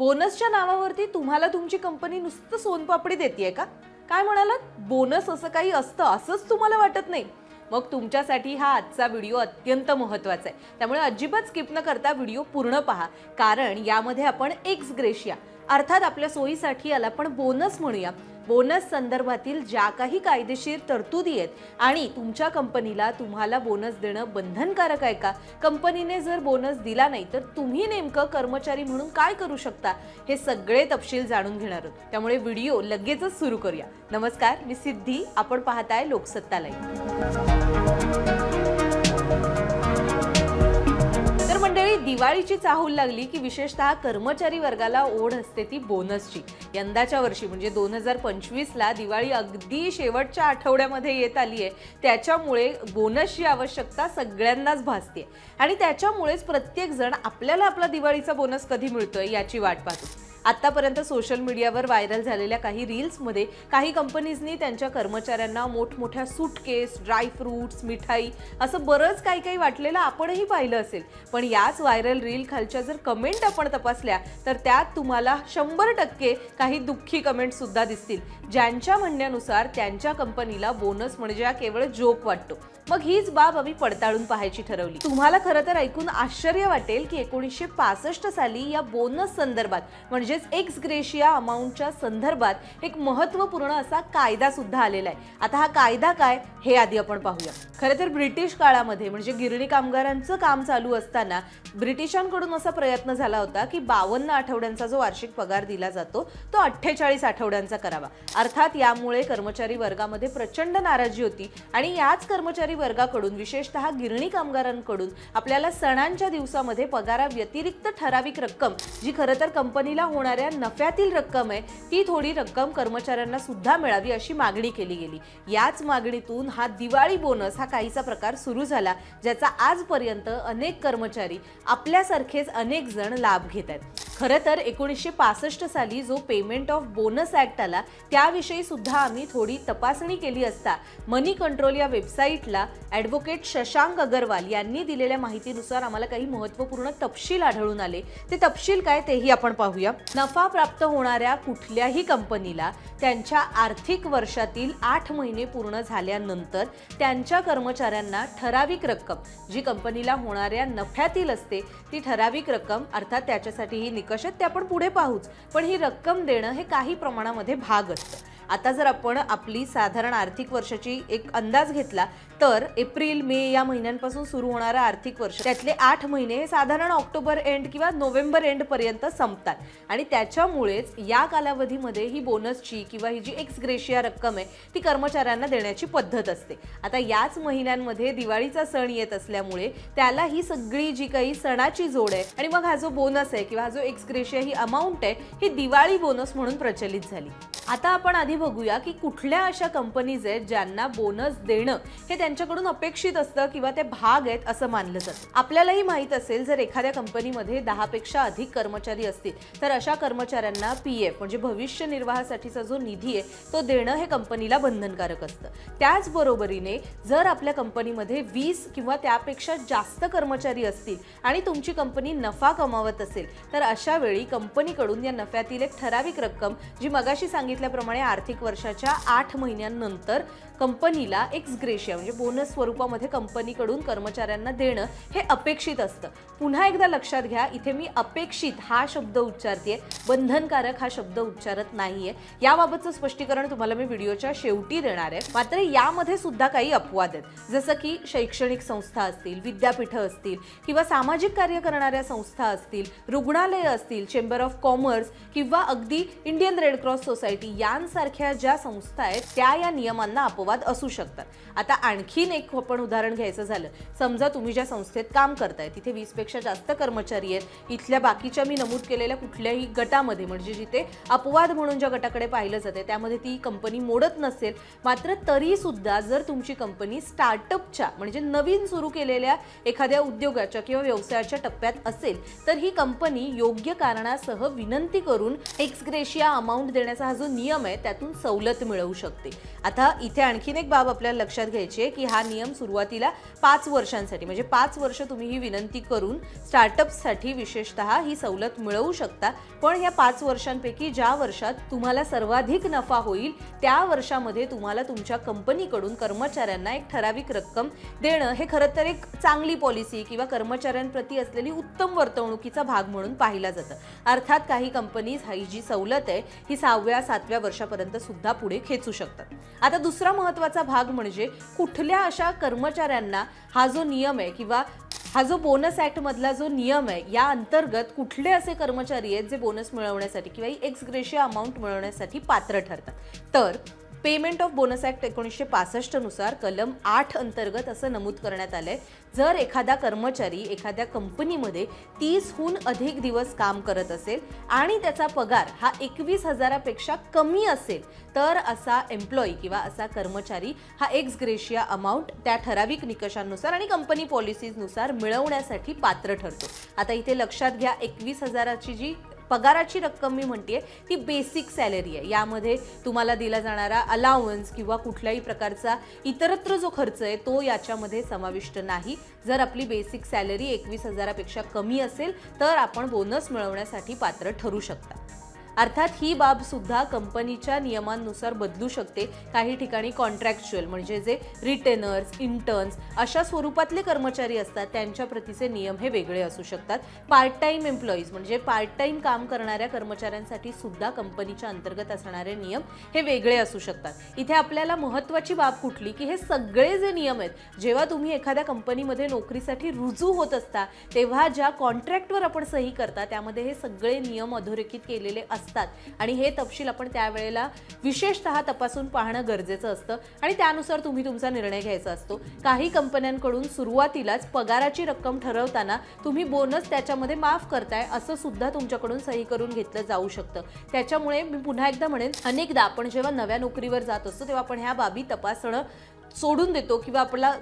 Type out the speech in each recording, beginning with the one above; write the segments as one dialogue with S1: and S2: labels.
S1: बोनसच्या नावावरती तुम्हाला तुमची कंपनी नुसतं सोनपापडी देते का? काय म्हणालात? बोनस असं काही असतं असंच तुम्हाला वाटत नाही? मग तुमच्यासाठी हा आजचा व्हिडिओ अत्यंत महत्त्वाचा आहे. त्यामुळे अजिबात स्किप न करता व्हिडिओ पूर्ण पहा. कारण यामध्ये आपण एक्स ग्रेशिया अर्थात आपल्या सोयीसाठी याला आपण बोनस म्हणूया. बोनस संदर्भातील ज्या काही कायदेशीर तरतुदी आहेत आणि तुमच्या कंपनीला तुम्हाला बोनस देणं बंधनकारक आहे का? कंपनीने जर बोनस दिला नाही तर तुम्ही नेमकं कर्मचारी म्हणून काय करू शकता? हे सगळे तपशील जाणून घेणार आहोत. त्यामुळे व्हिडिओ लगेचच सुरू करूया. नमस्कार मी सिद्धी. आपण पाहताय लोकसत्ता लाईव्ह दिवाळीची चाहूल लागली की विशेषतः कर्मचारी वर्गाला ओढ असते ती बोनसची. यंदाच्या वर्षी म्हणजे दोन हजार पंचवीसला दिवाळी अगदी शेवटच्या आठवड्यामध्ये येत आली आहे त्याच्यामुळे बोनसची आवश्यकता सगळ्यांनाच भासते आणि त्याच्यामुळेच प्रत्येक जण आपल्याला आपला दिवाळीचा बोनस कधी मिळतोय याची वाट पाहतो. आत्तापर्यंत सोशल मीडियावर व्हायरल झालेल्या काही रील्समध्ये काही कंपनीजनी त्यांच्या कर्मचाऱ्यांना मोठमोठ्या सूटकेस ड्रायफ्रूट्स मिठाई असं बरंच काही काही वाटलेलं आपणही पाहिलं असेल. पण याच व्हायरल रील खालच्या जर कमेंट आपण तपासल्या तर त्यात तुम्हाला शंभर टक्के काही दुःखी कमेंट सुद्धा दिसतील. ज्यांच्या म्हणण्यानुसार त्यांच्या कंपनीला बोनस म्हणजे हा केवळ जोक वाटतो. मग हीच बाब आम्ही पडताळून पाहायची ठरवली. तुम्हाला खरं तर ऐकून आश्चर्य वाटेल की एकोणीसशे पासष्ट साली या बोनस संदर्भात म्हणजेच एक्स ग्रेशिया अमाऊंटच्या संदर्भात एक महत्त्वपूर्ण असा कायदा सुद्धा आलेला आहे. आता हा कायदा काय हे आधी आपण पाहूया. खरं तर ब्रिटिश काळामध्ये म्हणजे गिरणी कामगारांचं काम चालू असताना ब्रिटिशांकडून असा प्रयत्न झाला होता की बावन्न आठवड्यांचा जो वार्षिक पगार दिला जातो तो अठ्ठेचाळीस आठवड्यांचा करावा. अर्थात यामुळे कर्मचारी वर्गामध्ये प्रचंड नाराजी होती आणि याच कर्मचारी वर्गाकडून विशेषतः गिरणी कामगारांकडून आपल्याला सणांच्या दिवसामध्ये पगारा व्यतिरिक्त ठराविक रक्कम जी खरं तर कंपनीला होणाऱ्या नफ्यातील रक्कम आहे ती थोडी रक्कम कर्मचाऱ्यांना सुद्धा मिळावी अशी मागणी केली गेली. याच मागणीतून हा दिवाळी बोनस हा काहीसा प्रकार सुरू झाला ज्याचा आजपर्यंत अनेक कर्मचारी आपल्यासारखेच अनेक जण लाभ घेत आहेत. खरं तर एकोणीसशे पासष्ट साली जो पेमेंट ऑफ बोनस ऍक्ट आला त्याविषयी सुद्धा आम्ही थोडी तपासणी केली असता मनी कंट्रोल या वेबसाईटला ॲडव्होकेट शशांक अगरवाल यांनी दिलेल्या माहितीनुसार आम्हाला काही महत्त्वपूर्ण तपशील आढळून आले. ते तपशील काय तेही आपण पाहूया. नफा प्राप्त होणाऱ्या कुठल्याही कंपनीला त्यांच्या आर्थिक वर्षातील आठ महिने पूर्ण झाल्यानंतर त्यांच्या कर्मचाऱ्यांना ठराविक रक्कम जी कंपनीला होणाऱ्या नफ्यातील असते ती ठराविक रक्कम अर्थात त्याच्यासाठीही निकष आहेत ते आपण पुढे पाहूच. पण ही रक्कम देणं हे काही प्रमाणामध्ये भाग असतं. आता जर आपण आपली साधारण आर्थिक वर्षाची एक अंदाज घेतला तर एप्रिल मे या महिन्यांपासून सुरू होणारं आर्थिक वर्ष त्यातले आठ महिने हे साधारण ऑक्टोबर एंड किंवा नोव्हेंबर एंड पर्यंत संपतात. आणि त्याच्यामुळेच या कालावधीमध्ये ही बोनसची किंवा ही जी एक्स ग्रेशिया रक्कम आहे ती कर्मचाऱ्यांना देण्याची पद्धत असते. आता याच महिन्यांमध्ये दिवाळीचा सण येत असल्यामुळे त्याला ही सगळी जी काही सणाची जोड आहे आणि मग हा जो बोनस आहे किंवा हा जो एक्स ग्रेशिया ही अमाऊंट आहे ही दिवाळी बोनस म्हणून प्रचलित झाली. आता आपण आधी बघूया की कुठल्या अशा कंपनीज आहेत ज्यांना बोनस देणं हे त्यांच्याकडून अपेक्षित असतं किंवा ते भाग आहेत असं मानलं जातं. आपल्यालाही माहीत असेल जर एखाद्या कंपनीमध्ये दहापेक्षा अधिक कर्मचारी असतील तर अशा कर्मचाऱ्यांना पी एफ म्हणजे भविष्य निर्वाहासाठीचा जो निधी आहे तो देणं हे कंपनीला बंधनकारक असतं. त्याचबरोबरीने जर आपल्या कंपनीमध्ये वीस किंवा त्यापेक्षा जास्त कर्मचारी असतील आणि तुमची कंपनी नफा कमावत असेल तर अशा वेळी कंपनीकडून या नफ्यातील एक ठराविक रक्कम जी मगाशी सांगितली सांगितल्याप्रमाणे आर्थिक वर्षाच्या आठ महिन्यांनंतर कंपनीला एक्स ग्रेशिया म्हणजे बोनस स्वरूपामध्ये कंपनीकडून कर्मचाऱ्यांना देणं हे अपेक्षित असतं. पुन्हा एकदा लक्षात घ्या इथे मी अपेक्षित हा शब्द उच्चारते बंधनकारक हा शब्द उच्चारत नाहीये. याबाबतचं स्पष्टीकरण तुम्हाला मी व्हिडिओच्या शेवटी देणार आहे. मात्र यामध्ये सुद्धा काही अपवाद आहेत. जसं की शैक्षणिक संस्था असतील विद्यापीठं असतील किंवा सामाजिक कार्य करणाऱ्या संस्था असतील रुग्णालयं असतील चेंबर ऑफ कॉमर्स किंवा अगदी इंडियन रेड क्रॉस सोसायटी यांसारख्या ज्या संस्था आहेत त्या या नियमांना अपवाद असू शकतात. आता आणखीन एक आपण उदाहरण घ्यायचं झालं. समजा तुम्ही ज्या संस्थेत काम करताय तिथे वीसपेक्षा जास्त कर्मचारी आहेत. इथल्या बाकीच्या मी नमूद केलेल्या कुठल्याही गटामध्ये म्हणजे जिथे अपवाद म्हणून ज्या गटाकडे पाहिलं जाते त्यामध्ये ती कंपनी मोडत नसेल मात्र तरीसुद्धा जर तुमची कंपनी स्टार्टअपच्या म्हणजे नवीन सुरू केलेल्या एखाद्या उद्योगाच्या किंवा व्यवसायाच्या टप्प्यात असेल तर ही कंपनी योग्य कारणासह विनंती करून एक्सग्रेशिया अमाऊंट देण्याचा हा जो नियम आहे त्यातून सवलत मिळवू शकते. आता इथे आणखीन एक बाब आपल्याला लक्षात घ्यायची आहे की हा नियम सुरुवातीला पाच वर्षांसाठी म्हणजे पाच वर्ष तुम्ही ही विनंती करून स्टार्टअप्ससाठी विशेषतः ही सवलत मिळवू शकता. पण या पाच वर्षांपैकी ज्या वर्षात तुम्हाला सर्वाधिक नफा होईल त्या वर्षामध्ये तुम्हाला तुमच्या कंपनीकडून कर्मचाऱ्यांना एक ठराविक रक्कम देणं हे खरं तर एक चांगली पॉलिसी किंवा कर्मचाऱ्यांप्रती असलेली उत्तम वर्तवणुकीचा भाग म्हणून पाहिला जातं. अर्थात काही कंपनीज ही जी सवलत आहे ही सहाव्या सातव्या वर्षापर्यंत सुद्धा पुढे खेचू शकतात. आता दुसरा महत्त्वाचा भाग म्हणजे कुठल्या अशा कर्मचाऱ्यांना हा जो नियम आहे किंवा हा जो बोनस ऍक्ट मधला जो नियम आहे या अंतर्गत कुठले असे कर्मचारी आहेत जे बोनस मिळवण्यासाठी किंवा एक्स ग्रेशिया अमाऊंट मिळवण्यासाठी पात्र ठरतात. तर पेमेंट ऑफ बोनस ॲक्ट एकोणीसशे पासष्टनुसार कलम आठ अंतर्गत असं नमूद करण्यात आलं आहे जर एखादा कर्मचारी एखाद्या कंपनीमध्ये तीसहून अधिक दिवस काम करत असेल आणि त्याचा पगार हा एकवीस हजारापेक्षा कमी असेल तर असा एम्प्लॉई किंवा असा कर्मचारी हा एक्स ग्रेशिया अमाऊंट त्या ठराविक निकषांनुसार आणि कंपनी पॉलिसीजनुसार मिळवण्यासाठी पात्र ठरतो. आता इथे लक्षात घ्या एकवीस हजाराची जी पगाराची रक्कम मी म्हणते ती बेसिक सॅलरी आहे. यामध्ये तुम्हाला दिला जाणारा अलाउन्स किंवा कुठल्याही प्रकारचा इतरत्र जो खर्च आहे तो याच्यामध्ये समाविष्ट नाही. जर आपली बेसिक सॅलरी एकवीस हजारापेक्षा कमी असेल तर आपण बोनस मिळवण्यासाठी पात्र ठरू शकता. अर्थात ही बाब सुद्धा कंपनीच्या नियमांनुसार बदलू शकते. काही ठिकाणी कॉन्ट्रॅक्च्युअल म्हणजे जे रिटेनर्स इंटर्न्स अशा स्वरूपातले कर्मचारी असतात त्यांच्या प्रतीचे नियम हे वेगळे असू शकतात. पार्ट टाइम एम्प्लॉईज म्हणजे पार्ट टाइम काम करणाऱ्या कर्मचाऱ्यांसाठी सुद्धा कंपनीच्या अंतर्गत असणारे नियम हे वेगळे असू शकतात. इथे आपल्याला महत्वाची बाब कुठली? की हे सगळे जे नियम आहेत जेव्हा तुम्ही एखाद्या कंपनीमध्ये नोकरीसाठी रुजू होत असता तेव्हा ज्या कॉन्ट्रॅक्टवर आपण सही करता त्यामध्ये हे सगळे नियम अधोरेखित केलेले असतात. असतात. आणि हे तपशील आपण त्यावेळेला विशेषतः तपासून पाहणं गरजेचं असतं. आणि त्यानुसार तुम्ही तुमचा निर्णय घ्यायचा असतो. काही कंपन्यांकडून सुरुवातीलाच पगाराची रक्कम ठरवताना तुम्ही बोनस त्याच्यामध्ये माफ करताय असं सुद्धा तुमच्याकडून सही करून घेतलं जाऊ शकतं. त्याच्यामुळे मी पुन्हा एकदा म्हणेन अनेकदा आपण जेव्हा नव्या नोकरीवर जात असतो तेव्हा आपण ह्या बाबी तपासणं सोडून देतो किंवा आपला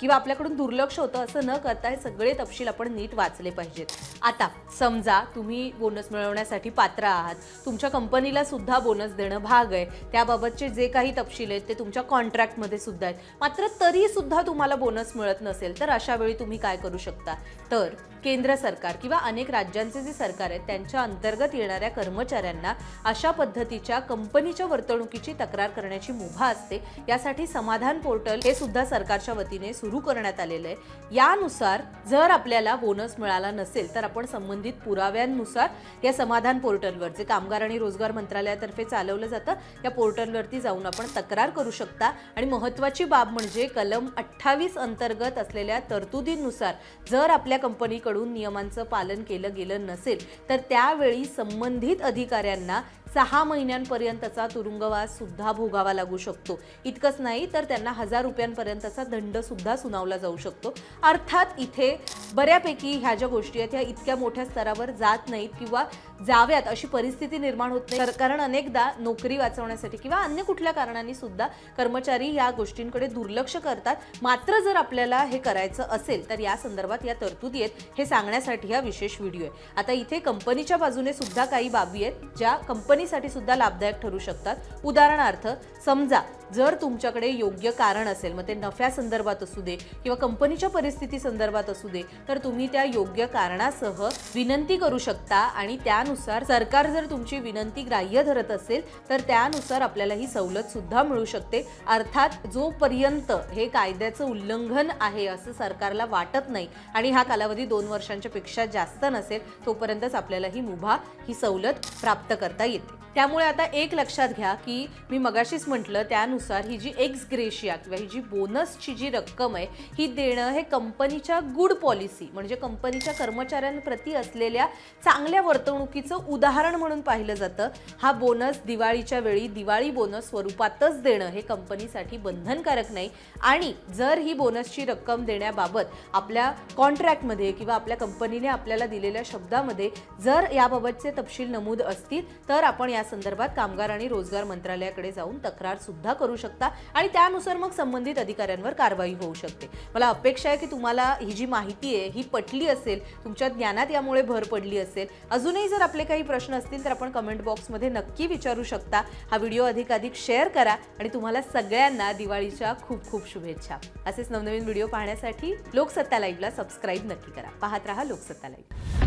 S1: किंवा आपल्याकडून दुर्लक्ष होतं असं न करता हे सगळे तपशील आपण नीट वाचले पाहिजेत. आता समजा तुम्ही बोनस मिळवण्यासाठी पात्र आहात. तुमच्या कंपनीला सुद्धा बोनस देणं भाग आहे. त्याबाबतचे जे काही तपशील आहेत ते तुमच्या कॉन्ट्रॅक्टमध्ये सुद्धा आहेत. मात्र तरी सुद्धा तुम्हाला बोनस मिळत नसेल तर अशा वेळी तुम्ही काय करू शकता? तर केंद्र सरकार किंवा अनेक राज्यांचे जे सरकार आहेत त्यांच्या अंतर्गत येणाऱ्या कर्मचाऱ्यांना अशा पद्धतीच्या कंपनीच्या वर्तणुकीची तक्रार करण्याची मुभा असते. यासाठी समाधान पोर्टल हे सुद्धा सरकारच्या वतीने सुरू करण्यात आलेलं आहे. यानुसार जर आपल्याला बोनस मिळाला नसेल तर आपण संबंधित पुराव्यांनुसार या समाधान पोर्टलवर जे कामगार आणि रोजगार मंत्रालयातर्फे चालवलं जातं या पोर्टलवरती जाऊन आपण तक्रार करू शकता. आणि महत्त्वाची बाब म्हणजे कलम अठ्ठावीस अंतर्गत असलेल्या तरतुदींनुसार जर आपल्या कंपनीकडून नियमांचं पालन केलं गेलं नसेल तर त्यावेळी संबंधित अधिकाऱ्यांना सहा महिन्यांपर्यंतचा तुरुंगवास सुद्धा भोगावा लागू शकतो. इतकंच नाही तर त्यांना हजार रुपयांपर्यंतचा दंड सुद्धा सुनावला जाऊ शकतो. अर्थात इथे बऱ्यापैकी ह्या ज्या गोष्टी आहेत ह्या इतक्या मोठ्या स्तरावर जात नाहीत किंवा जाव्यात अशी परिस्थिती निर्माण होत नाही. तर- कारण अनेकदा नोकरी वाचवण्यासाठी किंवा अन्य कुठल्या कारणांनी सुद्धा कर्मचारी या गोष्टींकडे दुर्लक्ष करतात. मात्र जर आपल्याला हे करायचं असेल तर या संदर्भात या तरतुदी आहेत. हे सांगण्यासाठी हा विशेष व्हिडिओ आहे. आता इथे कंपनीच्या बाजूने सुद्धा काही बाबी आहेत ज्या कंपनीसाठी सुद्धा लाभदायक ठरू शकतात. उदाहरणार्थ समजा जर तुमच्याकडे योग्य कारण असेल मग ते नफ्या संदर्भात असू दे किंवा कंपनीच्या परिस्थिती संदर्भात असू दे तर तुम्ही त्या योग्य कारणासह विनंती करू शकता आणि त्यानुसार सरकार जर तुमची विनंती ग्राह्य धरत असेल तर त्यानुसार आपल्याला ही सवलत सुद्धा मिळू शकते. अर्थात जोपर्यंत हे कायद्याचं उल्लंघन आहे असं सरकारला वाटत नाही आणि हा कालावधी दोन वर्षांच्या पेक्षा जास्त नसेल तोपर्यंतच आपल्याला ही मुभा ही सवलत प्राप्त करता येते. त्यामुळे आता एक लक्षात घ्या की मी मगाशीच म्हटलं त्यानुसार ही जी एक्स ग्रेशिया किंवा ही जी बोनसची जी रक्कम आहे ही देणं हे कंपनीच्या गुड पॉलिसी म्हणजे कंपनीच्या कर्मचाऱ्यांप्रती असलेल्या चांगल्या वर्तणुकीचं उदाहरण म्हणून पाहिलं जातं. हा बोनस दिवाळीच्या वेळी दिवाळी बोनस स्वरूपातच देणं हे कंपनीसाठी बंधनकारक नाही. आणि जर ही बोनसची रक्कम देण्याबाबत आपल्या कॉन्ट्रॅक्टमध्ये किंवा आपल्या कंपनीने आपल्याला दिलेल्या शब्दामध्ये जर याबाबतचे तपशील नमूद असतील तर आपण या संदर्भात कामगार आणि रोजगार मंत्रालयाकडे जाऊन तक्रार सुद्धा करू करू शकता आणि त्यानुसार मग संबंधित अधिकाऱ्यांवर कारवाई होऊ शकते. मला अपेक्षा आहे की तुम्हाला ही जी माहिती आहे ही पटली असेल तुमच्या ज्ञानात यामुळे भर पडली असेल. अजूनही जर आपले काही प्रश्न असतील तर आपण कमेंट बॉक्समध्ये नक्की विचारू शकता. हा व्हिडिओ अधिकाधिक शेअर करा आणि तुम्हाला सगळ्यांना दिवाळीच्या खूप खूप शुभेच्छा. असेच नवनवीन व्हिडिओ पाहण्यासाठी लोकसत्ता लाईव्हला सबस्क्राईब नक्की करा. पाहत रहा लोकसत्ता लाईव्ह.